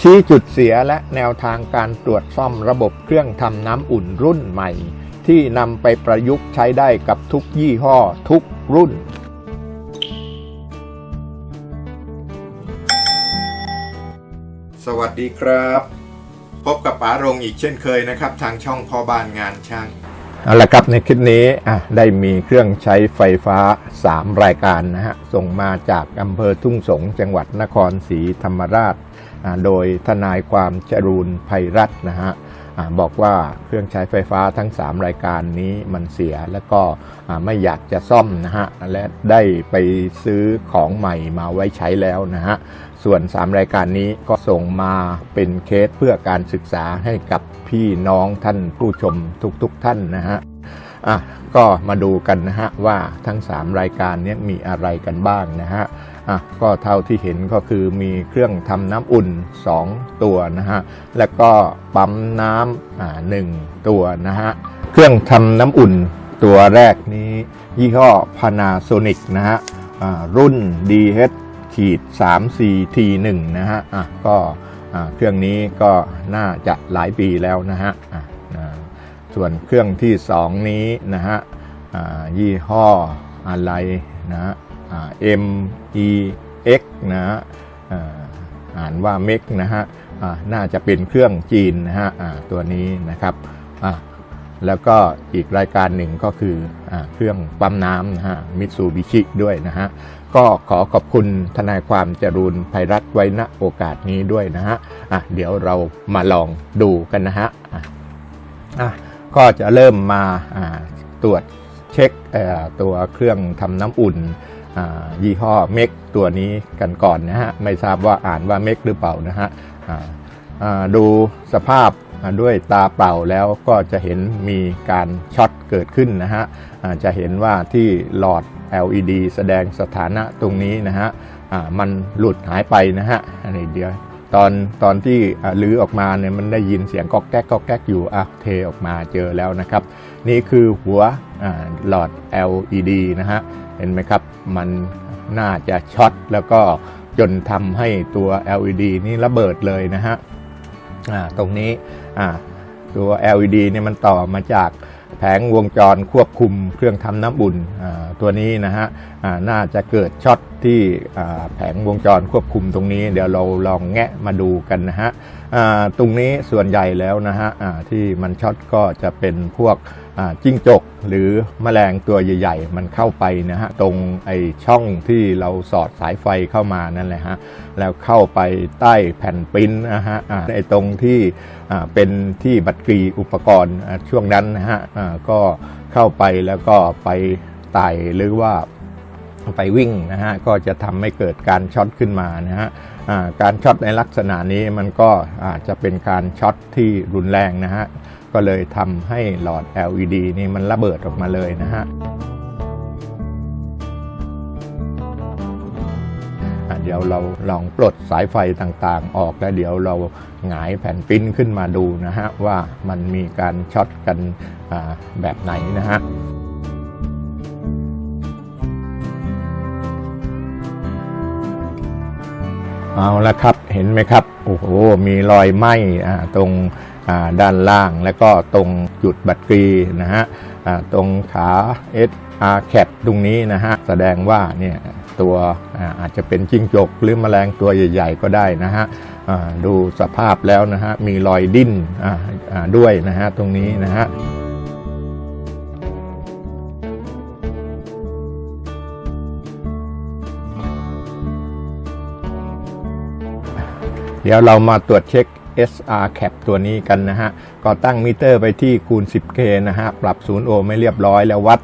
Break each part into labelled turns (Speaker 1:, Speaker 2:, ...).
Speaker 1: ชี้จุดเสียและแนวทางการตรวจซ่อมระบบเครื่องทำน้ำอุ่นรุ่นใหม่ ที่นำไปประยุกต์ใช้ได้กับทุกยี่ห้อทุกรุ่น สวัสดีครับ พบกับป๋ารงอีกเช่นเคยนะครับ ทางช่องพ่อบ้านงานช่างเอาละครับในคลิปนี้อะได้มีเครื่องใช้ไฟฟ้า 3 รายการนะฮะส่งมาจากอำเภอทุ่งสงจังหวัดนครศรีธรรมราชอ่า โดยทนายความจรูนภัยรัตน์นะฮะบอกว่าเครื่องใช้ไฟฟ้าทั้ง 3 รายการนี้มันเสียแล้วก็ไม่อยากจะซ่อมนะฮะและได้ไปซื้อของใหม่มาไว้ใช้แล้วนะฮะส่วน 3 รายการนี้ก็ส่งมาเป็นเคสเพื่อการศึกษาให้กับพี่น้องท่านผู้ชมทุกๆทท่านนะฮะอะก็มาดูกันนะฮะว่าทั้ง 3 รายการนี้มีอะไรกันบ้างนะฮะ อะก็เท่าที่เห็นก็คือมีเครื่องทำน้ำอุ่น 2 ตัวนะฮะแล้วก็ปั๊มน้ำอ่าหนึ่งตัวนะฮะเครื่องทำน้ำอุ่นตัวแรกนี้ ยี่ห้อ Panasonic นะฮะอ่ารุ่น DH ขีด3 4 T 1 นะฮะอะก็อ่าเครื่องนี้ก็น่าจะหลายปีแล้วนะฮะอะอ่าส่วนเครื่องที่ 2 นี้นะฮะอ่ายี่ห้ออะไรนะฮะ M E X นะฮะอ่านว่า MEX นะฮะน่าจะเป็นเครื่องจีนนะฮะตัวนี้นะครับแล้วก็อีกรายการหนึ่งก็คืออเครื่องปั๊มน้ำนะฮะมิตซูบิชิด้วยนะฮะก็ขอขอบคุณทนายความจรูนภัยรัตน์ไว้ณโอกาสนี้ด้วยนะฮะะเดี๋ยวเรามาลองดูกันนะฮะะะก็จะเริ่มมาตรวจเช็คตัวเครื่องทำน้ำอุ่น ยี่ห้อเมกตัวนี้กันก่อนนะฮะ ไม่ทราบว่าอ่านว่าเมกหรือเปล่านะฮะดูสภาพด้วยตาเปล่าแล้วก็จะเห็นมีการช็อตเกิดขึ้นนะฮะจะเห็นว่าที่หลอด LED แสดงสถานะตรงนี้นะฮะมันหลุดหายไปนะฮะอันนี้เดี๋ยว ตอนตอนที่ลื้อออกมาเนี่ยมันได้ยินเสียงก๊อกแก๊กก๊อกแก๊กอยู่อะเทออกมาเจอแล้วนะครับ นี่คือหัวหลอด LED นะฮะเห็นไหมครับมันน่าจะช็อตแล้วก็จนทำให้ตัว LED นี่ระเบิดเลยนะฮะตรงนี้ตัว LED เนี่ยมันต่อมาจาก แผงวงจรควบคุมเครื่องทำน้ำอุ่นตัวนี้นะฮะน่าจะเกิดช็อตที่แผงวงจรควบคุมตรงนี้ เดี๋ยวเราลองแงะมาดูกันนะฮะตรงนี้ส่วนใหญ่แล้วนะฮะที่มันช็อตก็จะเป็นพวก จิ้งจกหรือแมลงตัวใหญ่ ๆ มันเข้าไปนะฮะตรงไอช่องที่เราสอดสายไฟเข้ามานั่นแหละฮะแล้วเข้าไปใต้แผ่นปิ้นนะฮะไอตรงที่เป็นที่บัตรกรีอุปกรณ์ช่วงนั้นนะฮะก็เข้าไปแล้วก็ไปไต่หรือว่าไปวิ่งนะฮะก็จะทำให้เกิดการช็อตขึ้นมานะฮะการช็อตในลักษณะนี้มันก็อาจจะเป็นการช็อตที่รุนแรงนะฮะ ก็เลยทำให้หลอด LED นี่มันระเบิดออกมาเลยนะฮะเดี๋ยวเราลองปลดสายไฟต่างๆ ออกแล้วเดี๋ยวเราหงายแผ่นปิ้นขึ้นมาดูนะฮะว่ามันมีการช็อตกันแบบไหนนะฮะเอาละครับเห็นไหมครับ โอ้โหมีรอยไหม้ตรง ด้านล่าง แล้วก็ตรงจุดบัตรกรีนะฮะตรงขา S R cat ตรงนี้นะฮะแสดงว่าเนี่ยตัวอาจจะเป็นจิ้งจกหรือแมลงตัวใหญ่ ๆ ก็ได้นะฮะดูสภาพแล้วนะฮะมีรอยดิ้นด้วยนะฮะตรงนี้นะฮะเดี๋ยวเรามาตรวจเช็ค SR cap ตัวนี้กันนะฮะ ก็ตั้งมิเตอร์ไปที่คูณ 10K นะฮะ ปรับ0โอห์มไม่เรียบร้อยแล้ววัด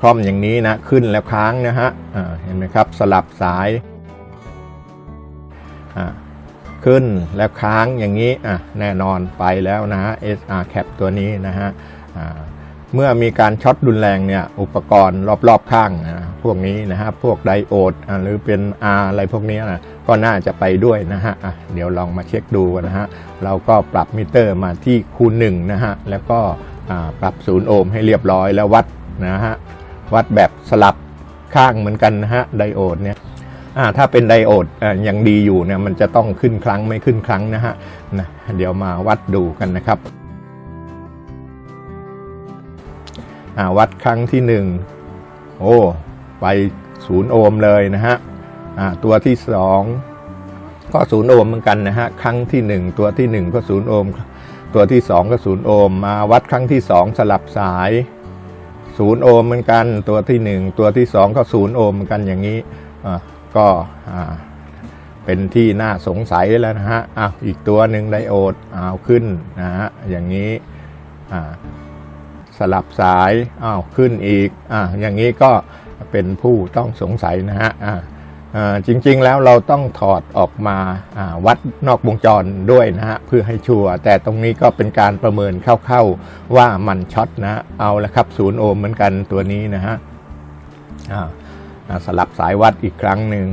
Speaker 1: คล่อมอย่างนี้นะ ขึ้นแล้วค้างนะฮะเห็นไหมครับ สลับสาย ขึ้นแล้วค้างอย่างนี้อะแน่นอนไปแล้วนะฮะ SR cap ตัวนี้นะฮะเมื่อมีการช็อตรุนแรงเนี่ยอุปกรณ์รอบๆข้างนะพวกนี้นะฮะพวกไดโอดหรือเป็น R อะไรพวกนี้นะ ก็น่าจะไปด้วยนะฮะะเดี๋ยวลองมาเช็คดูนะฮะ เราก็ปรับมิเตอร์มาที่คูณ1นะฮะ แล้วก็ปรับ0โอห์มให้เรียบร้อยแล้ววัดนะฮะ วัดแบบสลับข้างเหมือนกันนะฮะไดโอดเนี่ยถ้าเป็นไดโอดอยังดีอยู่เนี่ยมันจะต้องขึ้นครั้งไม่ขึ้นครั้งนะฮะนะเดี๋ยวมาวัดดูกันนะครับวัดครั้งที่หนึ่งโอ้ ไปศูนย์โอห์มเลยนะฮะ ตัวที่สองก็ศูนย์โอห์มเหมือนกันนะฮะครั้งที่หนึ่งตัวที่หนึ่งก็ศูนย์โอห์มตัวที่สองก็ศูนย์โอห์มมาวัดครั้งที่สองสลับสายศูนย์โอห์มเหมือนกัน ตัวที่หนึ่งตัวที่สองก็ศูนย์โอห์มเหมือนกันอย่างนี้ก็เป็นที่น่าสงสัยแล้วนะฮะอ้าวอีกตัวหนึ่งไดโอดอ้าวขึ้นนะฮะอย่างนี้อ่าสลับสายอ้าวขึ้นอีกอ่าอย่างนี้ก็เป็นผู้ต้องสงสัยนะฮะอ่า จริงๆแล้วเราต้องถอดออกมาวัดนอกวงจรด้วยนะฮะเพื่อให้ชัวร์แต่ตรงนี้ก็เป็นการประเมินคร่าวๆว่ามันช็อตนะเอาละครับศูนย์โอห์มเหมือนกันตัวนี้นะฮะสลับสายวัดอีกครั้งหนึ่ง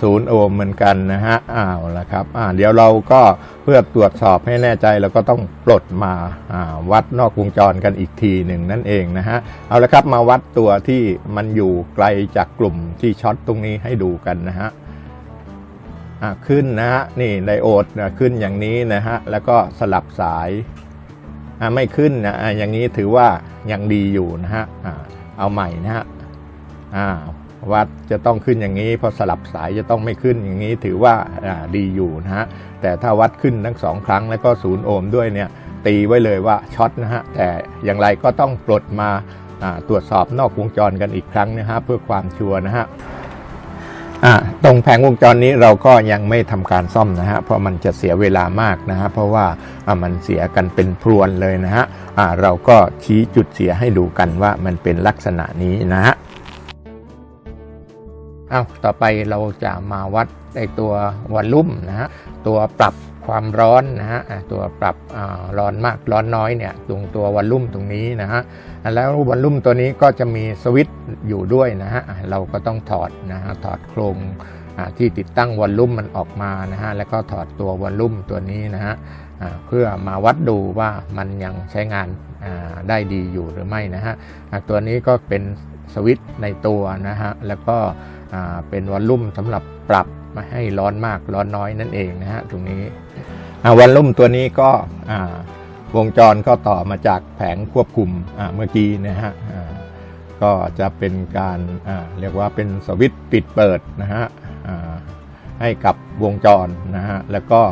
Speaker 1: ศูนย์โอห์มเหมือนกันนะฮะอ้าวละครับอ่าเดี๋ยวเราก็เพื่อตรวจสอบให้แน่ใจเราก็ต้องปลดมาอ่าวัดนอกวงจรกันอีกทีหนึ่งนั่นเองนะฮะเอาละครับมาวัดตัวที่มันอยู่ไกลจากกลุ่มที่ช็อตตรงนี้ให้ดูกันนะฮะอ่าขึ้นนะฮะนี่ไดโอดนะขึ้นอย่างนี้นะฮะแล้วก็สลับสายอ่าไม่ขึ้นนะอ่าอย่างนี้ถือว่ายังดีอยู่นะฮะอ่าเอาใหม่นะฮะอ่า วัดจะต้องขึ้นอย่างนี้พอสลับสายจะต้องไม่ขึ้นอย่างนี้ถือว่าดีอยู่นะฮะแต่ถ้าวัดขึ้นทั้งสองครั้งแล้วก็ศูนย์โอห์มด้วยเนี่ยตีไว้เลยว่าช็อตนะฮะแต่อย่างไรก็ต้องปลดมาตรวจสอบนอกวงจรกันอีกครั้งนะฮะเพื่อความชัวร์นะฮะตรงแผงวงจรนี้เราก็ยังไม่ทำการซ่อมนะฮะเพราะมันจะเสียเวลามากนะฮะเพราะว่ามันเสียกันเป็นพรวนเลยนะฮะเราก็ชี้จุดเสียให้ดูกันว่ามันเป็นลักษณะนี้นะฮะ อ้าวต่อไปเราจะมาวัดไอตัววอลลุ่มนะฮะตัวปรับความร้อนนะฮะตัวปรับร้อนมากร้อนน้อยเนี่ยตรงตัววอลลุ่มตรงนี้นะฮะแล้ววอลลุ่มตัวนี้ก็จะมีสวิตช์อยู่ด้วยนะฮะเราก็ต้องถอดนะฮะถอดโครงที่ติดตั้งวอลลุ่มมันออกมานะฮะแล้วก็ถอดตัววอลลุ่มตัวนี้นะฮะเพื่อมาวัดดูว่ามันยังใช้งานได้ดีอยู่หรือไม่นะฮะตัวนี้ก็เป็นสวิตช์ในตัวนะฮะแล้วก็ เป็นวอลลุ่มสำหรับปรับมาให้ร้อนมากร้อนน้อยนั่นเองนะฮะตรงนี้วอลลุ่มตัวนี้ก็วงจรก็ต่อมาจากแผงควบคุมเมื่อกี้นะฮะก็จะเป็นการาเรียกว่าเป็นสวิตช์ปิดเปิดนะฮะให้กับวงจรนะฮะแล้วก็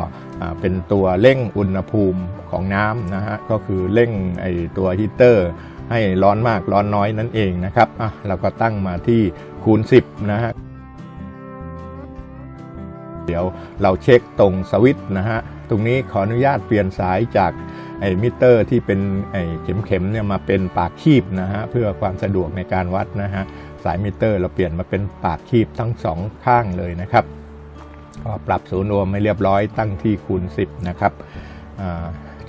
Speaker 1: เป็นตัวเร่งอุณหภูมิของน้ำนะฮะก็คือเร่งไอตัวฮีเตอร์ให้ร้อนมากร้อนน้อยนั่นเองนะครับอะเราก็ตั้งมาที่ คูณ 10 นะฮะ เดี๋ยวเราเช็คตรงสวิตช์นะฮะ ตรงนี้ขออนุญาตเปลี่ยนสายจากไอ้มิเตอร์ที่เป็นไอ้เข็มๆเนี่ยมาเป็นปากคีบนะฮะ เพื่อความสะดวกในการวัดนะฮะ สายมิเตอร์เราเปลี่ยนมาเป็นปากคีบทั้งสองข้างเลยนะครับก็ปรับศูนย์รวมไม่เรียบร้อยตั้งที่คูณ 10 นะครับ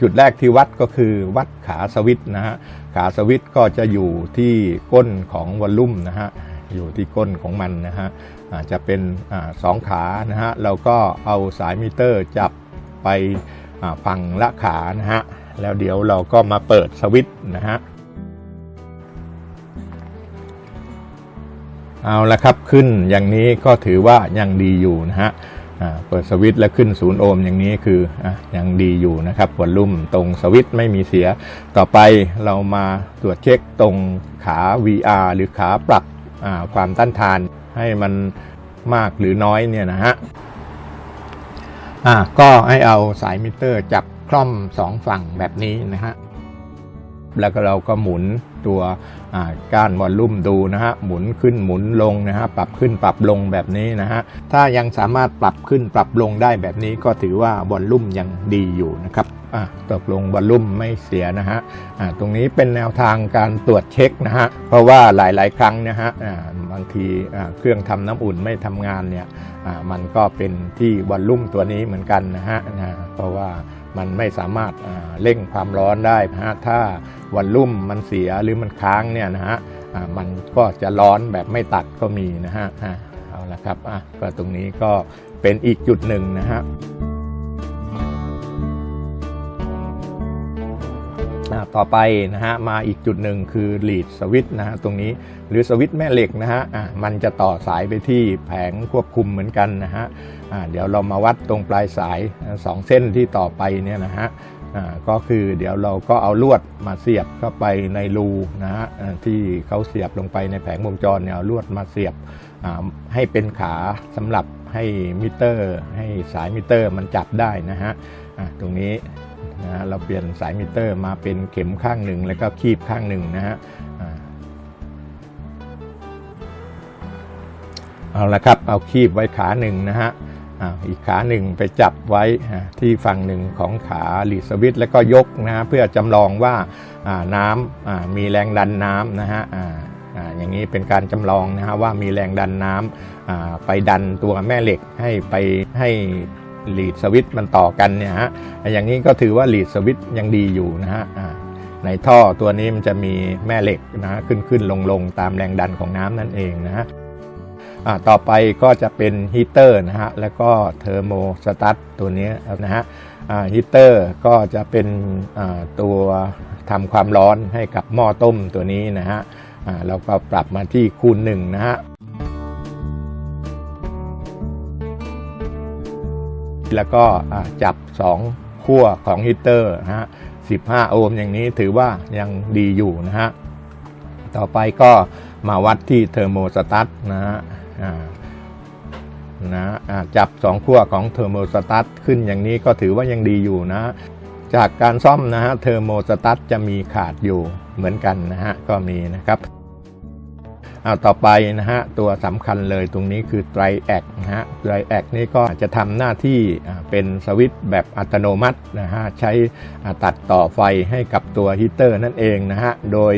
Speaker 1: จุดแรกที่วัดก็คือวัดขาสวิตนะฮะ ขาสวิตก็จะอยู่ที่ก้นของวอลลุ่มนะฮะ อยู่ที่ก้นของมันนะฮะอาจจะเป็นอสองขานะฮะเราก็เอาสายมิเตอร์จับไปฝั่งละขานะฮะแล้วเดี๋ยวเราก็มาเปิดสวิตช์นะฮะเอาละครับขึ้นอย่างนี้ก็ถือว่ายังดีอยู่นะฮะเปิดสวิตช์แล้วขึ้นศูนย์โอห์มอย่างนี้คืออยังดีอยู่นะครับวอลลุ่มตรงสวิตช์ไม่มีเสีย ต่อไปเรามาตรวจเช็คตรงขา VR หรือขาปรับ ความต้านทานให้มันมากหรือน้อยเนี่ยนะฮะอ่าก็ให้เอาสายมิเตอร์จับคล่อมสองฝั่งแบบนี้นะฮะแล้วก็เราก็หมุนตัวอ่าก้านวอลลุ่มดูนะฮะ หมุนขึ้นหมุนลงนะฮะ ปรับขึ้นปรับลงแบบนี้นะฮะ ถ้ายังสามารถปรับขึ้นปรับลงได้แบบนี้ก็ถือว่าวอลลุ่มยังดีอยู่นะครับ ตกลงวอลลุ่มไม่เสียนะฮะตรงนี้เป็นแนวทางการตรวจเช็คนะฮะเพราะว่าหลาย ๆ ครั้งนะฮะบางทีเครื่องทำน้ำอุ่นไม่ทำงานเนี่ยมันก็เป็นที่วอลลุ่มตัวนี้เหมือนกันนะฮะะเพราะว่ามันไม่สามารถเร่งความร้อนได้นะฮะถ้าวันลุ่มมันเสียหรือมันค้างเนี่ยนะฮะมันก็จะร้อนแบบไม่ตัดก็มีนะฮะเอาละครับอะก็ตรงนี้ก็เป็นอีกจุดหนึ่งนะฮะ ต่อไปนะฮะมาอีกจุดหนึ่งคือ lead switch นะฮะตรงนี้หรือสวิตช์แม่เหล็กนะฮะอ่ามันจะต่อสายไปที่แผงควบคุมเหมือนกันนะฮะอ่าเดี๋ยวเรามาวัดตรงปลายสายอ่าสองเส้นที่ต่อไปเนี่ยนะฮะก็คือเดี๋ยวเราก็เอาลวดมาเสียบเข้าไปในรูนะฮะที่เขาเสียบลงไปในแผงวงจรเนี่ยลวดมาเสียบให้เป็นขาสำหรับให้มิเตอร์ ให้สายมิเตอร์มันจับได้นะฮะตรงนี้ นะฮะเราเปลี่ยนสายมิเตอร์มาเป็นเข็มข้างหนึ่งแล้วก็คีบข้างหนึ่งนะฮะเอาละครับเอาคีบไว้ขาหนึ่งนะฮะอีกขาหนึ่งไปจับไว้ที่ฝั่งหนึ่งของขาลีสวิตแล้วก็ยกนะฮะเพื่อจำลองว่าน้ำมีแรงดันน้ำนะฮะอย่างนี้เป็นการจำลองนะฮะว่ามีแรงดันน้ำไปดันตัวแม่เหล็กให้ไปให้ ลีดสวิตมันต่อกันเนี่ยฮะอย่างนี้ก็ถือว่าลีดสวิตยังดีอยู่นะฮะในท่อตัวนี้มันจะมีแม่เหล็กนะฮะขึ้นขึ้นลงลงตามแรงดันของน้ำนั่นเองนะฮะต่อไปก็จะเป็นฮีเตอร์นะฮะแล้วก็เทอร์โมสตัตตัวนี้นะฮะฮีเตอร์ก็จะเป็นตัวทำความร้อนให้กับหม้อต้มตัวนี้นะฮะเราก็ปรับมาที่คูณหนึ่งนะฮะ แล้วก็จับ 2 ขั้วของฮีตเตอร์นะฮะ 15 โอห์มอย่างนี้ถือว่ายังดีอยู่นะฮะ ต่อไปก็มาวัดที่เทอร์โมสตัตนะฮะนะจับ 2 ขั้วของเทอร์โมสตัตขึ้นอย่างนี้ก็ถือว่ายังดีอยู่นะ จากการซ่อมนะฮะเทอร์โมสตัตจะมีขาดอยู่เหมือนกันนะฮะก็มีนะครับ เอาต่อไปนะฮะตัวสำคัญเลยตรงนี้คือไตรแอคนะฮะไตรแอคนี่ก็จะทำหน้าที่เป็นสวิตช์แบบอัตโนมัตินะฮะใช้ตัดต่อไฟให้กับตัวฮีเตอร์นั่นเองนะฮะโดย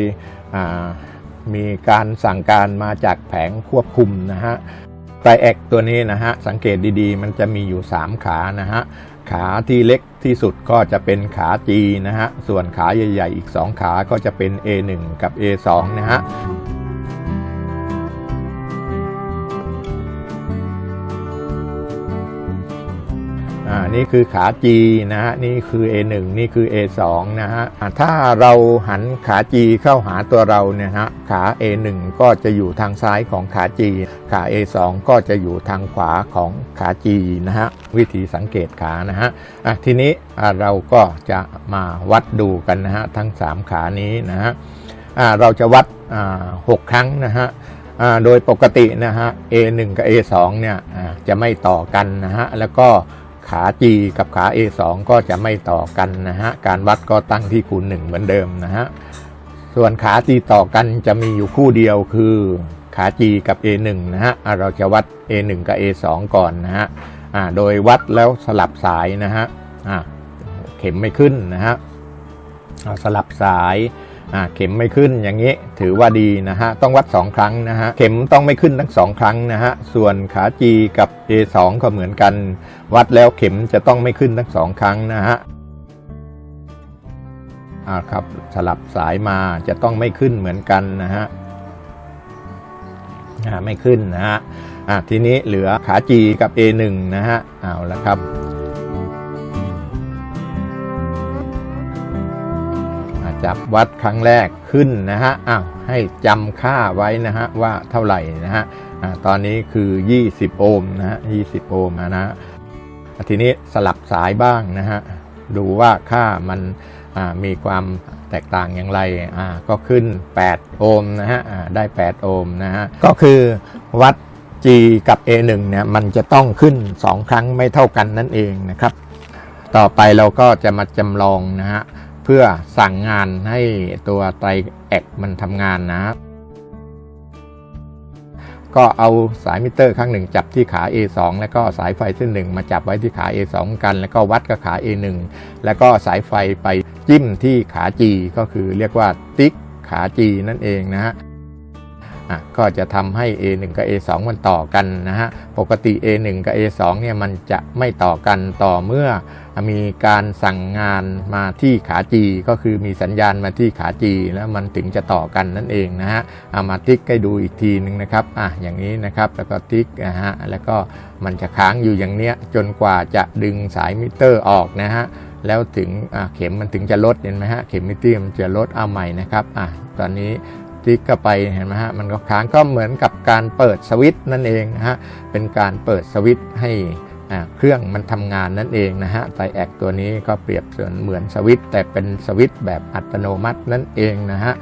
Speaker 1: มีการสั่งการมาจากแผงควบคุมนะฮะไตรแอคตัวนี้นะฮะสังเกตดีๆ มันจะมีอยู่ 3 ขานะฮะขาที่เล็กที่สุดก็จะเป็นขา G นะฮะส่วนขาใหญ่ๆ อีก 2 ขาก็จะเป็น A1 กับ A2 นะฮะ นี่คือขา G นะฮะนี่คือ A1 นี่คือ A2 นะฮะถ้าเราหันขา G เข้าหาตัวเราเนี่ยฮะขา A1 ก็จะอยู่ทางซ้ายของขา G ขา A2 ก็จะอยู่ทางขวาของขา G นะฮะวิธีสังเกตขานะฮะอะทีนี้เราก็จะมาวัดดูกันนะฮะทั้ง 3 ขานี้นะฮะอ่าเราจะวัดอ่า6ครั้งนะฮะโดยปกตินะฮะ A1 กับ A2 เนี่ยจะไม่ต่อกันนะฮะแล้วก็ ขา G กับขา A2 ก็จะไม่ต่อกันนะฮะ การวัดก็ตั้งที่คูณ 1 เหมือนเดิมนะฮะ ส่วนขา G ต่อกันจะมีอยู่คู่เดียวคือขา G กับ A1 นะฮะ เราจะวัด A1 กับ A2 ก่อนนะฮะอ่าโดยวัดแล้วสลับสายนะฮะอ่าเข็มไม่ขึ้นนะฮะสลับสาย เข็มไม่ขึ้นอย่างนี้ถือว่าดีนะฮะต้องวัด 2 ครั้งนะฮะเข็มต้องไม่ขึ้นทั้ง 2 ครั้งนะฮะส่วนขา G กับ A2 ก็เหมือนกัน วัดแล้วเข็มจะต้องไม่ขึ้นทั้ง 2 ครั้งนะฮะอ่าครับสลับสายมาจะต้องไม่ขึ้นเหมือนกันนะฮะอ่าไม่ขึ้นนะฮะอ่าทีนี้เหลือขา G กับ A1 นะฮะเอาละครับ จับวัดครั้งแรกขึ้นนะฮะอ้าวให้จำค่าไว้นะฮะว่าเท่าไหร่นะฮะอ่าตอนนี้คือ 20 โอห์มนะฮะ20 โอห์มนะฮะทีนี้สลับสายบ้างนะฮะดูว่าค่ามันอ่ามีความแตกต่างอย่างไรอ่าก็ขึ้น 8 โอห์มนะฮะอ่าได้ 8 โอห์มนะฮะก็คือวัด G กับ A1 เนี่ยมันจะต้องขึ้น 2 ครั้งไม่เท่ากันนั่นเองนะครับ ต่อไปเราก็จะมาจำลองนะฮะ เพื่อสั่งงานให้ตัวไตรแอกมันทำงานนะ ก็เอาสายมิเตอร์ข้างหนึ่งจับที่ขา A2 แล้วก็สายไฟเส้นหนึ่งมาจับไว้ที่ขา A2 กัน แล้วก็วัดกับขา A1 แล้วก็สายไฟไปจิ้มที่ขา G ก็คือเรียกว่าติ๊กขา G นั่นเองนะฮะอะ ก็จะทำให้ A1 กับ A2 มันต่อกันนะฮะ ปกติ A1 กับ A2 เนี่ยมันจะไม่ต่อกันต่อเมื่อมีการสั่งงานมาที่ขา G ก็คือมีสัญญาณมาที่ขา G แล้วมันถึงจะต่อกันนั่นเองนะฮะเอามาติ๊กให้ดูอีกทีหนึ่งนะครับอะอย่างนี้นะครับแล้วก็ติ๊กนะฮะแล้วก็มันจะค้างอยู่อย่างเนี้ยจนกว่าจะดึงสายมิเตอร์ออกนะฮะแล้วถึงเข็มมันถึงจะลดเห็นไหมฮะเข็มมิเตอร์มันจะลดเอาใหม่นะครับอะตอนนี้ ติ๊กเข้าไปเห็นไหมฮะมันก็ค้างก็เหมือนกับการเปิดสวิตช์นั่นเองนะฮะเป็นการเปิดสวิตช์ให้อ่าเครื่องมันทำงานนั่นเองนะฮะไตแอกตัวนี้ก็เปรียบเสมือนเหมือนสวิตแต่เป็นสวิตแบบอัตโนมัตินั่นเองนะฮะ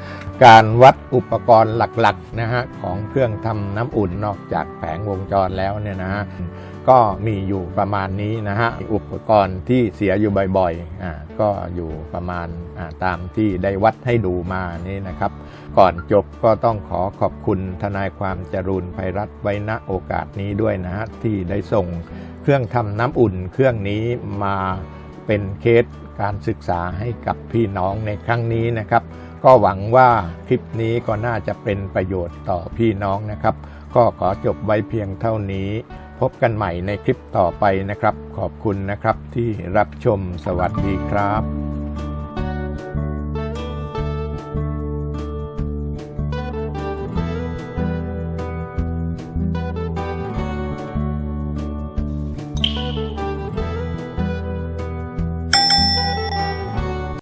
Speaker 1: การวัดอุปกรณ์หลักๆนะฮะของเครื่องทำน้ำอุ่นนอกจากแผงวงจรแล้วเนี่ยนะฮะ ก็มีอยู่ประมาณนี้นะฮะอุปกรณ์ที่เสียอยู่บ่อยๆอ่าก็อยู่ประมาณอ่าตามที่ได้วัดให้ดูมานี่นะครับ ก่อนจบก็ต้องขอขอบคุณทนายความจรูนภัยรัตไว้ณโอกาสนี้ด้วยนะฮะที่ได้ส่งเครื่องทำน้ำอุ่นเครื่องนี้มาเป็นเคสการศึกษาให้กับพี่น้องในครั้งนี้นะครับ ก็หวังว่าคลิปนี้ก็น่าจะเป็นประโยชน์ต่อพี่น้องนะครับ ก็ขอจบไว้เพียงเท่านี้ พบกันใหม่ในคลิปต่อไปนะครับ ขอบคุณนะครับที่รับชมสวัสดีครับ